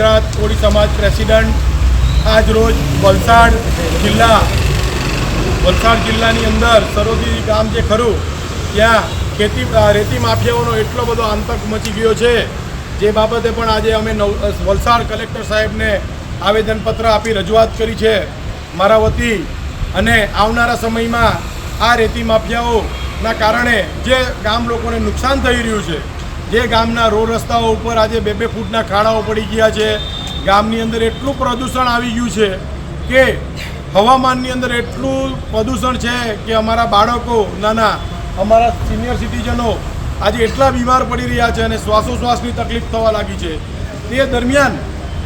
ગુજરાત કોળી સમાજ પ્રેસિડન્ટ. આજ રોજ વલસાડ જિલ્લા, વલસાડ જિલ્લાની અંદર સરોદી ગામ જે ખરું, ત્યાં ખેતી રેતી માફિયાઓનો એટલો બધો આતંક મચી ગયો છે. જે બાબતે પણ આજે અમે વલસાડ કલેક્ટર સાહેબને આવેદનપત્ર આપી રજૂઆત કરી છે. મારા વતી અને આવનારા સમયમાં આ રેતી માફિયાઓના કારણે જે ગામ લોકોને નુકસાન થઈ રહ્યું છે જે ગામના રોડ રસ્તાઓ ઉપર આજે બે બે ફૂટના ખાડાઓ પડી ગયા છે. ગામની અંદર એટલું પ્રદૂષણ આવી ગયું છે કે હવામાનની અંદર એટલું પ્રદૂષણ છે કે અમારા બાળકો, નાના, અમારા સિનિયર સિટીઝનો આજે એટલા બીમાર પડી રહ્યા છે અને શ્વાસોશ્વાસની તકલીફ થવા લાગી છે. તે દરમિયાન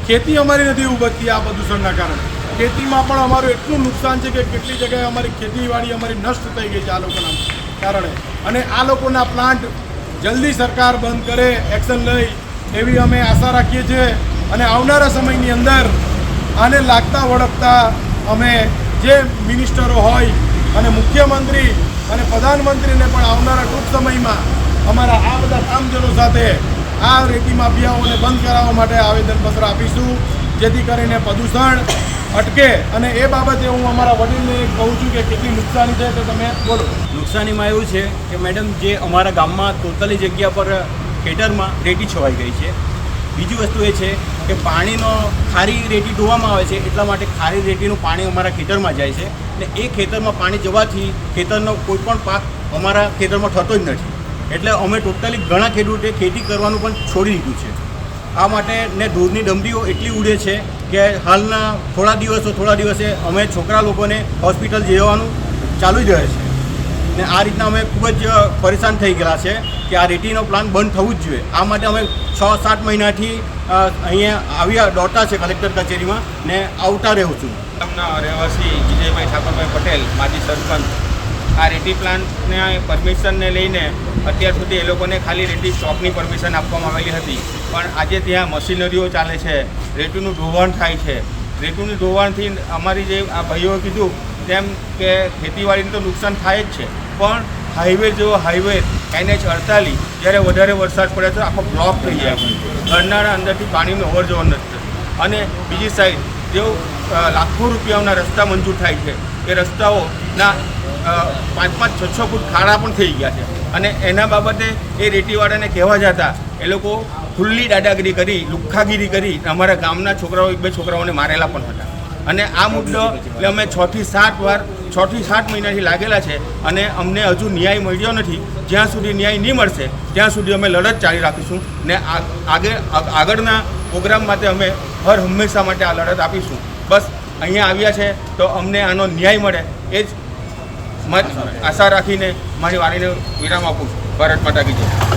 ખેતી અમારી નથી ઉભરતી આ પ્રદૂષણના કારણે. ખેતીમાં પણ અમારું એટલું નુકસાન છે કે કેટલી જગ્યાએ અમારી ખેતીવાડી અમારી નષ્ટ થઈ ગઈ છે આ લોકોના કારણે. અને આ લોકોના પ્લાન્ટ જલ્દી સરકાર બંધ કરે, એક્શન લઈ, એવી અમે આશા રાખીએ છીએ. અને આવનારા સમયની અંદર આને લાગતા વળગતા અમે જે મિનિસ્ટરો હોય અને મુખ્યમંત્રી અને પ્રધાનમંત્રીને પણ આવનારા ટૂંક સમયમાં અમારા આ બધા કામજનો સાથે આ રેતી માફિયાઓને બંધ કરાવવા માટે આવેદનપત્ર આપીશું. જેથી કરીને પ્રદૂષણ અટકે અને એ બાબતે હું અમારા વડીલને કહું છું કે કેટલી નુકસાની છે તો તમે બોલો. નુકસાનીમાં એવું છે કે મેડમ, જે અમારા ગામમાં ટોટલી જગ્યા પર ખેતરમાં રેતી છવાઈ ગઈ છે. બીજી વસ્તુ એ છે કે પાણીનો ખારી રેતી ધોવામાં આવે છે, એટલા માટે ખારી રેતીનું પાણી અમારા ખેતરમાં જાય છે ને એ ખેતરમાં પાણી જવાથી ખેતરનો કોઈ પણ પાક અમારા ખેતરમાં થતો જ નથી. એટલે અમે ટોટલી ઘણા ખેડૂતે ખેતી કરવાનું પણ છોડી દીધું છે. આ માટે ને ધૂળની ડમરીઓ એટલી ઉડે છે કે હાલના થોડા દિવસો, થોડા દિવસે અમે છોકરા લોકોને હોસ્પિટલ જવાનું ચાલુ જ રહે છે. ને આ રીતના અમે ખૂબ જ પરેશાન થઈ ગયેલા છે કે આ રેટીનો પ્લાન બંધ થવું જ જોઈએ. આ માટે અમે છ સાત મહિનાથી અહીંયા આવ્યા, દોડતા છે કલેક્ટર કચેરીમાં ને આવતા રહું છું. ગામના રહેવાસી વિજયભાઈ ઠાકોરભાઈ પટેલ, માજી સરપંચ આ રેતી પ્લાન્ટને, પરમિશનને લઈને અત્યાર સુધી એ લોકોને ખાલી રેતી સ્ટોકની પરમિશન આપવામાં આવેલી હતી. પણ આજે ત્યાં મશીનરીઓ ચાલે છે, રેતીનું ધોવાણ થાય છે. રેતીનું ધોવાણથી અમારી જે આ ભાઈઓએ કીધું તેમ કે ખેતીવાડીને તો નુકસાન થાય જ છે. પણ હાઈવે જેવો હાઈવે એનએચ અડતાલીસ, જ્યારે વધારે વરસાદ પડે તો આખો બ્લોક થઈ જાય ઘરનાળા અંદરથી પાણીનો અવર જવર નથી અને બીજી સાઈડ જેઓ લાખો રૂપિયાઓના રસ્તા મંજૂર થાય છે. એ રસ્તાઓના અ, પાંચ પાંચ છ છ ફૂટ ખાડા પણ થઈ ગયા છે. અને એના બાબતે એ રેટીવાળાને કહેવા જતા એ લોકો ખુલ્લી દાદાગીરી કરી લુખ્ખાગીરી કરી અમારા ગામના છોકરાઓ બે છોકરાઓને મારેલા પણ હતા. અને આ મુદ્દો એટલે અમે છથી સાત વાર છથી સાત મહિનાથી લાગેલા છે અને અમને હજુ ન્યાય મળ્યો નથી. જ્યાં સુધી ન્યાય નહીં મળશે ત્યાં સુધી અમે લડત ચાલી રાખીશું ને આગળ આગળના પ્રોગ્રામ માટે અમે હર હંમેશા માટે આ લડત આપીશું. બસ અહીંયા આવ્યા છે તો અમને આનો ન્યાય મળે. એ જ મત આશા રાખીને મારી વાણીને વિરામ આપું છું. ભારત માતા કી જય.